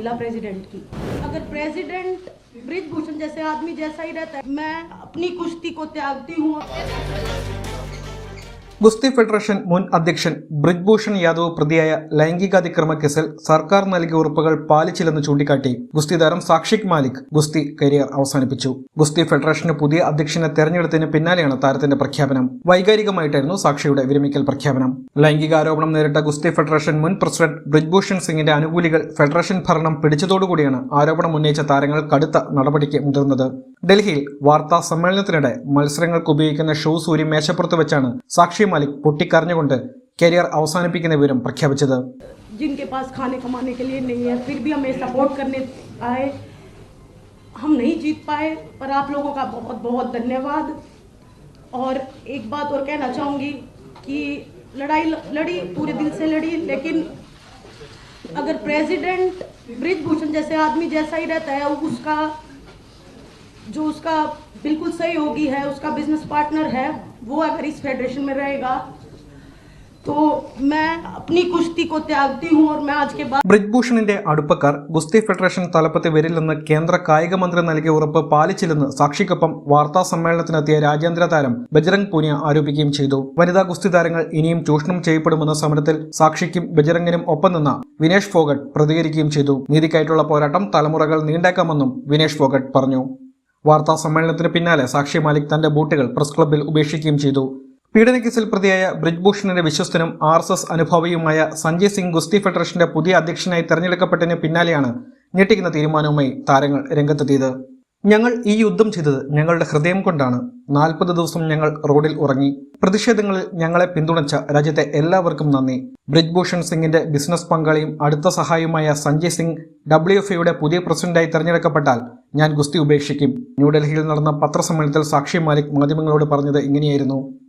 महिला प्रेसिडेंट की। अगर प्रेसिडेंट ब्रिजभूषण जैसे आदमी जैसा ही रहता है, मैं अपनी कुश्ती को त्यागती हूँ। ഗുസ്തി ഫെഡറേഷൻ മുൻ അധ്യക്ഷൻ ബ്രിജ്ഭൂഷൺ യാദവ് പ്രതിയായ ലൈംഗികാതിക്രമ കേസിൽ സർക്കാർ നൽകിയ ഉറപ്പുകൾ പാലിച്ചില്ലെന്ന് ചൂണ്ടിക്കാട്ടി ഗുസ്തി താരം സാക്ഷിക് മാലിക് ഗുസ്തി കരിയർ അവസാനിപ്പിച്ചു. ഗുസ്തി ഫെഡറേഷന് പുതിയ അധ്യക്ഷനെ തെരഞ്ഞെടുത്തതിന് പിന്നാലെയാണ് താരത്തിന്റെ പ്രഖ്യാപനം. വൈകാരികമായിട്ടായിരുന്നു സാക്ഷിയുടെ വിരമിക്കൽ പ്രഖ്യാപനം. ലൈംഗികാരോപണം നേരിട്ട ഗുസ്തി ഫെഡറേഷൻ മുൻ പ്രസിഡന്റ് ബ്രിജ്ഭൂഷൺ സിംഗിന്റെ അനുകൂലികൾ ഫെഡറേഷൻ ഭരണം പിടിച്ചതോടുകൂടിയാണ് ആരോപണം ഉന്നയിച്ച താരങ്ങൾ കടുത്ത നടപടിക്ക് മുതിർന്നത്. ഡൽഹിയിൽ വാർത്താ സമ്മേളനത്തിനിടെ മത്സരങ്ങൾക്ക് ഉപയോഗിക്കുന്ന ഷൂസ് ഊരി മേശപ്പുറത്ത് വെച്ചാണ് സാക്ഷി മാലിക് പൊട്ടിക്കരഞ്ഞുകൊണ്ട് കരിയർ അവസാനിപ്പിക്കുന്ന വിവരം പ്രഖ്യാപിച്ചത് जिनके पास खाने कमाने के लिए नहीं है फिर भी हमें सपोर्ट करने आए हम नहीं जीत पाए पर आप लोगों का बहुत बहुत धन्यवाद और एक बात और कहना चाहूँगी कि लड़ाई लड़ी पूरे दिल से लड़ी लेकिन अगर प्रेसिडेंट ब्रिजभूषण जैसे आदमी जैसा ही रहता है उसका जो उसका बिल्कुल सहयोगी है उसका बिजनेस पार्टनर है वो अगर इस फेडरेशन में रहेगा तो मैं अपनी कुश्ती को त्यागती हूँ और मैं आज के बाद ബ്രിജ്ഭൂഷണിന്റെ അടുപ്പക്കാർ ഗുസ്തി ഫെഡറേഷൻ തലപ്പത്ത് വരില്ലെന്ന് കേന്ദ്ര കായിക മന്ത്രി നൽകിയ ഉറപ്പ് പാലിച്ചില്ലെന്ന് സാക്ഷിക്കൊപ്പം വാർത്താ സമ്മേളനത്തിനെത്തിയ രാജ്യാന്തര താരം ബജറംഗ് പൂനിയ ആരോപിക്കുകയും ചെയ്തു വനിതാ ഗുസ്തി താരങ്ങൾ ഇനിയും ചൂഷണം ചെയ്യപ്പെടുമെന്ന സമരത്തിൽ സാക്ഷിക്കും ബജറംഗിനും ഒപ്പം നിന്ന വിനേഷ് ഫോഗട്ട് പ്രതികരിക്കുകയും ചെയ്തു നീതിക്കായിട്ടുള്ള പോരാട്ടം തലമുറകൾ നീണ്ടേക്കാമെന്നും വിനേഷ് ഫോഗട്ട് പറഞ്ഞു വാർത്താ സമ്മേളനത്തിന് പിന്നാലെ സാക്ഷി മാലിക് തന്റെ ബൂട്ടുകൾ പ്രസ് ക്ലബ്ബിൽ ഉപേക്ഷിക്കുകയും ചെയ്തു. പീഡനക്കേസിൽ പ്രതിയായ ബ്രിജ്ഭൂഷണിന്റെ വിശ്വസ്തനും ആർ എസ് എസ് അനുഭാവിയുമായ സഞ്ജയ് സിംഗ് ഗുസ്തി ഫെഡറേഷന്റെ പുതിയ അധ്യക്ഷനായി തെരഞ്ഞെടുക്കപ്പെട്ടതിന് പിന്നാലെയാണ് ഞെട്ടിക്കുന്ന തീരുമാനവുമായി താരങ്ങൾ രംഗത്തെത്തിയത്. ഞങ്ങൾ ഈ യുദ്ധം ചെയ്തത് ഞങ്ങളുടെ ഹൃദയം കൊണ്ടാണ്. നാൽപ്പത് ദിവസം ഞങ്ങൾ റോഡിൽ ഉറങ്ങി. പ്രതിഷേധങ്ങളിൽ ഞങ്ങളെ പിന്തുണച്ച രാജ്യത്തെ എല്ലാവർക്കും നന്ദി. ബ്രിജ്ഭൂഷൺ സിംഗിന്റെ ബിസിനസ് പങ്കാളിയും അടുത്ത സഹായിയുമായ സഞ്ജയ് സിംഗ് ഡബ്ല്യു എഫ് ഐയുടെ പുതിയ പ്രസിഡന്റായി തെരഞ്ഞെടുക്കപ്പെട്ടാൽ ഞാൻ ഗുസ്തി ഉപേക്ഷിക്കും. ന്യൂഡൽഹിയിൽ നടന്ന പത്രസമ്മേളനത്തിൽ സാക്ഷി മാലിക് മാധ്യമങ്ങളോട് പറഞ്ഞത് ഇങ്ങനെയായിരുന്നു.